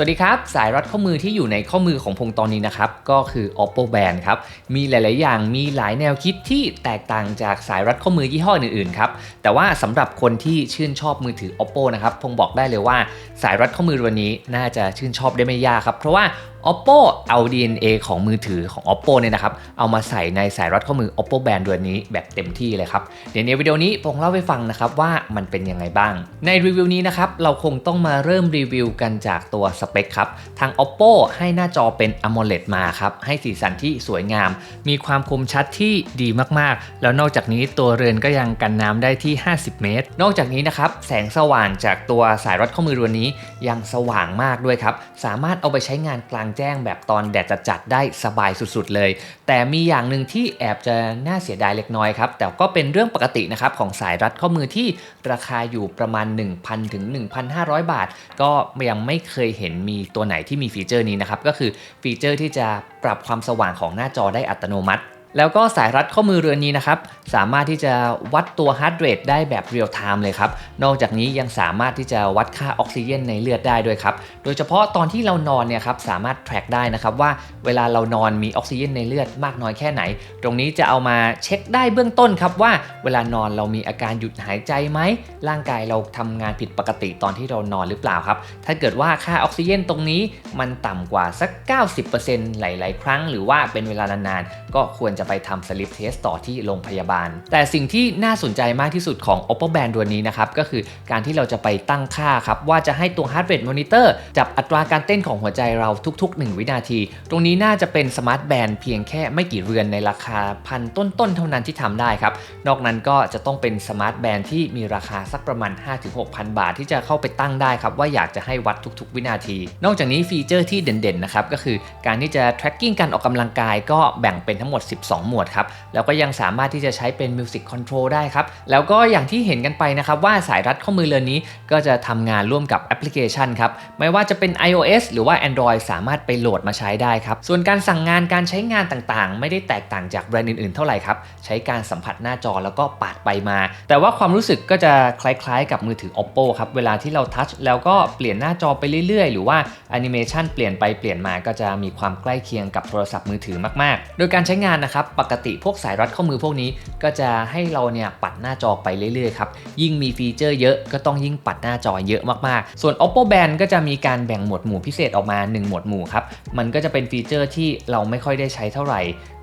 สวัสดีครับ สายรัดข้อมือที่อยู่ในข้อมือของพงตอนนี้นะครับ ก็คือ oppo band ครับ มีหลาย ๆ อย่างมีหลายแนวคิดที่แตกต่างจากสายรัดข้อมือยี่ห้ออื่น ๆ ครับ แต่ว่าสำหรับคนที่ชื่นชอบมือถือ oppo นะครับพงบอกได้เลยว่าสายรัดข้อมือวันนี้น่าจะชื่นชอบได้ไม่ยากครับ เพราะว่า oppo เอา DNA ของมือถือของ oppo เนี่ยนะครับ เอามาใส่ในสายรัดข้อมือ oppo band ตัวนี้แบบเต็มที่เลยครับ เดี๋ยวในวิดีโอนี้ผมเล่าให้ฟังนะครับว่ามันเป็นยังไงบ้าง ในรีวิวนี้นะครับ เราคงต้องมาเริ่มรีวิวกันจากตัวสเปคครับ ทาง oppo ให้หน้าจอเป็น AMOLED มาครับ ให้สีสันที่สวยงาม มีความคมชัดที่ดีมากๆ แล้วนอกจากนี้ตัวเรือนก็ยังกันน้ำได้ที่ 50 เมตร นอกจากนี้นะครับแสงสว่างจากตัวสายรัดข้อมือตัวนี้ยังสว่างมากด้วยครับสามารถเอาไปใช้งานกลางแจ้งแบบตอนแดดจัดๆได้สบายสุดๆเลย แต่มีอย่างหนึ่งที่แอบจะน่าเสียดายเล็กน้อยครับ แต่ก็เป็นเรื่องปกตินะครับของสายรัดข้อมือที่ราคาอยู่ประมาณ 1,000ถึง1,500 บาท ก็ยังไม่เคยเห็นมีตัวไหนที่มีฟีเจอร์นี้นะครับก็คือฟีเจอร์ที่จะปรับความสว่างของหน้าจอได้อัตโนมัติ แล้วก็สายรัดข้อมือเรือนนี้นะครับสามารถที่จะวัดตัวฮาร์ดเรทได้แบบเรียลไทม์เลยครับ นอกจากนี้ยังสามารถที่จะวัดค่าออกซิเจนในเลือดได้ด้วยครับ โดยเฉพาะตอนที่เรานอนเนี่ยครับสามารถ track ได้นะครับว่าเวลาเรานอนมีออกซิเจนในเลือดมากน้อยแค่ไหน ตรงนี้จะเอามาเช็คได้เบื้องต้นครับว่าเวลานอนเรามีอาการหยุดหายใจไหมร่างกายเราทำงานผิดปกติตอนที่เรานอนหรือเปล่าครับ ถ้าเกิดว่าค่าออกซิเจนตรงนี้มันต่ำกว่าสัก 90%หลาย ๆ ครั้ง หรือว่าเป็นเวลานานๆก็ควรจะไปทำสลิปเทสต่อที่โรงพยาบาล แต่สิ่งที่น่าสนใจมากที่สุดของ oppo band ตัวนี้นะครับ ก็คือการที่เราจะไปตั้งค่าครับ ว่าจะให้ตัว heart rate monitor จับอัตราการเต้นของหัวใจเราทุก ๆ 1 วินาที ตรงนี้น่าจะเป็นสมาร์ทแบนด์เพียงแค่ไม่กี่เรือนในราคาพันต้นๆเท่านั้นที่ทำได้ครับ นอกนั้นก็จะต้องเป็นสมาร์ทแบนด์ที่มีราคาสักประมาณ 5-6,000 บาท ที่จะเข้าไปตั้งได้ครับว่าอยากจะให้วัดทุก ๆ วินาที นอกจากนี้ฟีเจอร์ที่เด่นๆนะครับก็คือการที่จะ tracking การออกกำลังกายก็แบ่งเป็นทั้งหมด2 หมวดครับ แล้วก็ยังสามารถที่จะใช้เป็น Music Control ได้ครับ แล้วก็อย่างที่เห็นกันไปนะครับว่าสายรัดข้อมือเรือนนี้ก็จะทำงานร่วมกับแอปพลิเคชันครับ ไม่ว่าจะเป็น iOS หรือว่า Android สามารถไปโหลดมาใช้ได้ครับ ส่วนการสั่งงานการใช้งานต่างๆ ไม่ได้แตกต่างจากแบรนด์อื่นๆ เท่าไหร่ครับ ใช้การสัมผัสหน้าจอแล้วก็ปาดไปมา แต่ว่าความรู้สึกก็จะคล้ายๆ กับมือถือ Oppo ครับเวลาที่เราทัชแล้วก็เปลี่ยนหน้าจอไปเรื่อยๆ หรือว่าแอนิเมชันเปลี่ยนไปเปลี่ยนมาก็จะมีความใกล้เคียงกับโทรศัพท์มือถือมากๆ โดยการใช้งานนะครับปกติพวกสายรัดข้อมือพวกนี้ก็จะให้เราเนี่ยปัดหน้าจอไปเรื่อยๆครับยิ่งมีฟีเจอร์เยอะก็ต้องยิ่งปัดหน้าจอเยอะมากๆ ส่วน oppo band ก็จะมีการแบ่งหมวดหมู่พิเศษออกมา 1 หมวดหมู่ครับมันก็จะเป็นฟีเจอร์ที่เราไม่ค่อยได้ใช้เท่าไหร่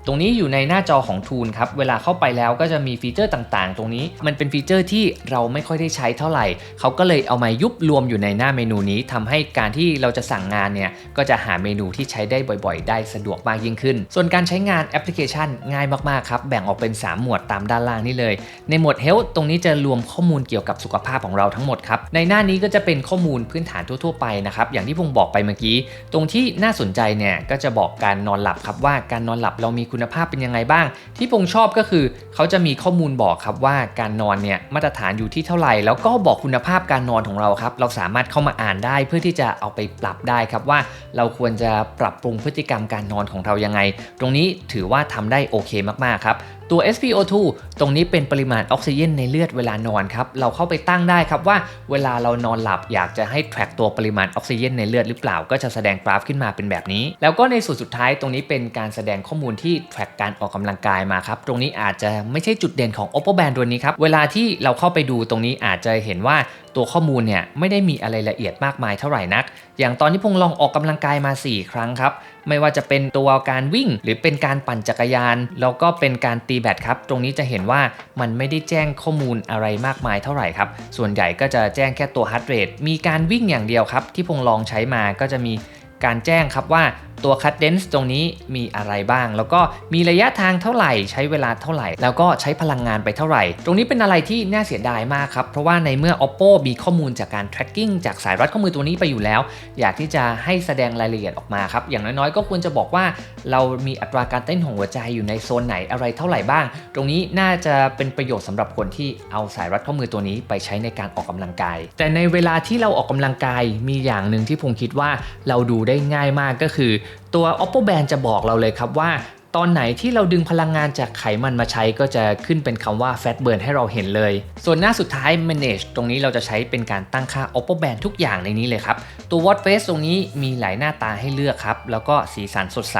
ตรงนี้อยู่ในหน้าจอของ Tool ครับ เวลาเข้าไปแล้วก็จะมีฟีเจอร์ต่างๆ ตรงนี้ มันเป็นฟีเจอร์ที่เราไม่ค่อยได้ใช้เท่าไหร่ เขาก็เลยเอามายุบรวมอยู่ในหน้าเมนูนี้ทำให้การที่เราจะสั่งงานเนี่ย ก็จะหาเมนูที่ใช้ได้บ่อยๆ ได้สะดวกมากยิ่งขึ้น ส่วนการใช้งานแอปพลิเคชันง่ายมากๆ ครับ แบ่งออกเป็น 3 หมวดตามด้านล่างนี่เลย ในหมวด Health ตรงนี้จะรวมข้อมูลเกี่ยวกับสุขภาพของเราทั้งหมดครับ ในหน้านี้ก็จะเป็นข้อมูลพื้นฐานทั่ว ๆ ไปนะครับ อย่างที่ผมบอกไปเมื่อกี้ ตรงที่น่าสนใจเนี่ย ก็จะบอกการนอนหลับครับว่าการนอนหลับเรามีคุณุณภาพเป็นยังไงบ้าง ที่ผมชอบก็คือ เขาจะมีข้อมูลบอกครับว่าการนอนเนี่ยมาตรฐานอยู่ที่เท่าไหร่ แล้วก็บอกคุณภาพการนอนของเราครับ เราสามารถเข้ามาอ่านได้เพื่อที่จะเอาไปปรับได้ครับว่า เราควรจะปรับปรุงพฤติกรรมการนอนของเรายังไง ตรงนี้ถือว่าทำได้โอเคมากๆครับตัว SpO2 ตรงนี้เป็นปริมาณออกซิเจนในเลือดเวลานอนครับ เราเข้าไปตั้งได้ครับว่าเวลาเรานอนหลับอยากจะให้ track ตัวปริมาณออกซิเจนในเลือดหรือเปล่า ก็จะแสดงกราฟขึ้นมาเป็นแบบนี้ แล้วก็ในส่วนสุดท้ายตรงนี้เป็นการแสดงข้อมูลที่ track การออกกำลังกายมาครับ ตรงนี้อาจจะไม่ใช่จุดเด่นของ Oppo Band ตัวนี้ครับ เวลาที่เราเข้าไปดูตรงนี้อาจจะเห็นว่าตัวข้อมูลเนี่ยไม่ได้มีอะไรละเอียดมากมายเท่าไหร่นัก อย่างตอนที่พงลองออกกำลังกายมา 4 ครั้งครับ ไม่ว่าจะเป็นตัวการวิ่ง หรือเป็นการปั่นจักรยาน แล้วก็เป็นการตีแบดครับ ตรงนี้จะเห็นว่ามันไม่ได้แจ้งข้อมูลอะไรมากมายเท่าไหร่ครับ ส่วนใหญ่ก็จะแจ้งแค่ตัวฮาร์ดเรทมีการวิ่งอย่างเดียวครับ ที่พงลองใช้มาก็จะมีการแจ้งครับว่า ตัว cadence ตรงนี้มีอะไรบ้าง แล้วก็มีระยะทางเท่าไหร่ ใช้เวลาเท่าไหร่ แล้วก็ใช้พลังงานไปเท่าไหร่ ตรงนี้เป็นอะไรที่น่าเสียดายมากครับ เพราะว่าในเมื่อ oppo มีข้อมูลจากการ tracking จากสายรัดข้อมือตัวนี้ไปอยู่แล้ว อยากที่จะให้แสดงรายละเอียดออกมาครับ อย่างน้อยๆ ก็ควรจะบอกว่า เรามีอัตราการเต้นของหัวใจอยู่ในโซนไหนอะไรเท่าไหร่บ้าง ตรงนี้น่าจะเป็นประโยชน์สำหรับคนที่เอาสายรัดข้อมือตัวนี้ไปใช้ในการออกกำลังกาย แต่ในเวลาที่เราออกกำลังกายมีอย่างหนึ่งที่ผมคิดว่าเราดูได้ง่ายมากก็คือตัว oppo band จะบอกเราเลยครับว่าตอนไหนที่เราดึงพลังงานจากไขมันมาใช้ก็จะขึ้นเป็นคำว่า fat burn ให้เราเห็นเลย ส่วนหน้าสุดท้าย manage ตรงนี้เราจะใช้เป็นการตั้งค่า oppo band ทุกอย่างในนี้เลยครับ ตัว watch face ตรงนี้มีหลายหน้าตาให้เลือกครับ แล้วก็สีสันสดใส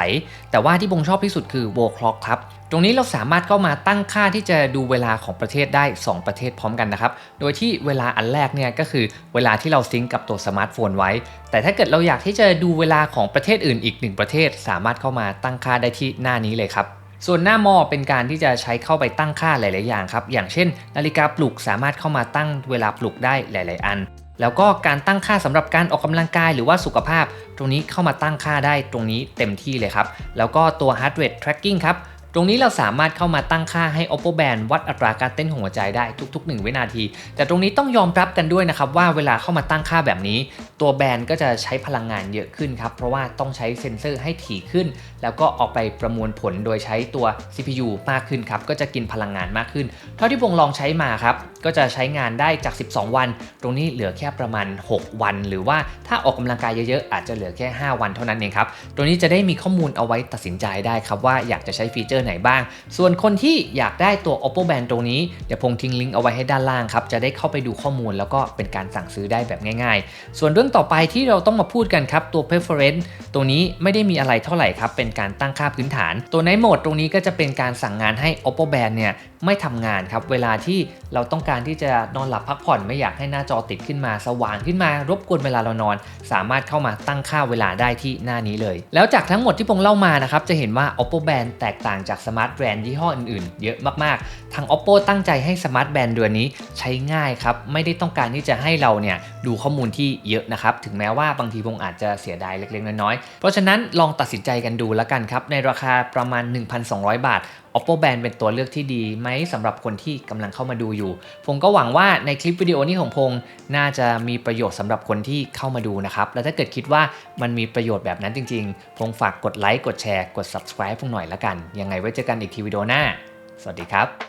แต่ว่าที่บงชอบที่สุดคือ wall clock ครับ ตรงนี้เราสามารถเข้ามาตั้งค่าที่จะดูเวลาของประเทศได้ 2 ประเทศพร้อมกันนะครับ โดยที่เวลาอันแรกเนี่ยก็คือเวลาที่เราซิงก์กับตัวสมาร์ทโฟนไว้ แต่ถ้าเกิดเราอยากที่จะดูเวลาของประเทศอื่นอีกหนึ่งประเทศ สามารถเข้ามาตั้งค่าได้ที่หน้านี้เลยครับส่วนหน้ามอเป็นการที่จะใช้เข้าไปตั้งค่าหลาย ๆ อย่างครับ อย่างเช่น นาฬิกาปลุกสามารถเข้ามาตั้งเวลาปลุกได้หลาย ๆ อัน แล้วก็การตั้งค่าสำหรับการออกกำลังกายหรือว่าสุขภาพ ตรงนี้เข้ามาตั้งค่าได้ตรงนี้เต็มที่เลยครับ แล้วก็ตัว heart rate tracking ครับ ตรงนี้เราสามารถเข้ามาตั้งค่าให้ oppo band วัดอัตราการเต้นของหัวใจได้ทุก ๆ 1 วินาที แต่ตรงนี้ต้องยอมรับกันด้วยนะครับว่าเวลาเข้ามาตั้งค่าแบบนี้ ตัวแบนก็จะใช้พลังงานเยอะขึ้นครับ เพราะว่าต้องใช้เซ็นเซอร์ให้ถี่ขึ้น แล้วก็ออกไปประมวลผลโดยใช้ตัว CPU มากขึ้นครับ ก็จะกินพลังงานมากขึ้น เท่าที่วงลองใช้มาครับ ก็จะใช้งานได้จาก 12 วัน ตรงนี้เหลือแค่ประมาณ 6 วัน หรือว่าถ้าออกกำลังกายเยอะๆ อาจจะเหลือแค่ 5 วันเท่านั้นเองครับตรงนี้จะได้มีข้อมูลเอาไว้ตัดสินใจได้ครับว่าอยากจะใช้ฟีเจอร์ไหนบ้าง ส่วนคนที่อยากได้ตัว oppo band ตรงนี้ เดี๋ยวพงทิ้งลิงก์เอาไว้ให้ด้านล่างครับ จะได้เข้าไปดูข้อมูลแล้วก็เป็นการสั่งซื้อได้แบบง่ายๆ ส่วนเรื่องต่อไปที่เราต้องมาพูดกันครับ ตัว preference ตัวนี้ไม่ได้มีอะไรเท่าไหร่ครับ เป็นการตั้งค่าพื้นฐาน ตัว night mode ตรงนี้ก็จะเป็นการสั่งงานให้ oppo band เนี่ยไม่ทำงานครับ เวลาที่เราต้องการที่จะนอนหลับพักผ่อนไม่อยากให้หน้าจอติดขึ้นมาสว่างขึ้นมารบกวนเวลาเรานอน สามารถเข้ามาตั้งค่าเวลาได้ที่หน้านี้เลย แล้วจากทั้งหมดที่ผมเล่ามานะครับจะเห็นว่า oppo band แตกต่างจากสมาร์ทแบรนด์ยี่ห้ออื่นๆ เยอะมากๆ ทาง oppo ตั้งใจให้สมาร์ทแบรนด์เดือนนี้ใช้ง่ายครับไม่ได้ต้องการที่จะให้เราเนี่ยดูข้อมูลที่เยอะนะครับถึงแม้ว่าบางทีผมอาจจะเสียดายเล็กๆน้อยๆเพราะฉะนั้นลองตัดสินใจกันดูแล้วกันครับในราคาประมาณ 1,200 บาท oppo band เป็นตัวเลือกที่ดีไหมสำหรับคนที่กำลังเข้ามาดูอยู่ ผมก็หวังว่าในคลิปวิดีโอนี้ของพงษ์น่าจะมีประโยชน์สำหรับคนที่เข้ามาดูนะครับ และถ้าเกิดคิดว่ามันมีประโยชน์แบบนั้นจริง ๆ พงษ์ฝากกดไลค์กดแชร์กด subscribe พงหน่อยละกัน ยังไงไว้เจอกันอีกทีวิดีโอหน้า สวัสดีครับ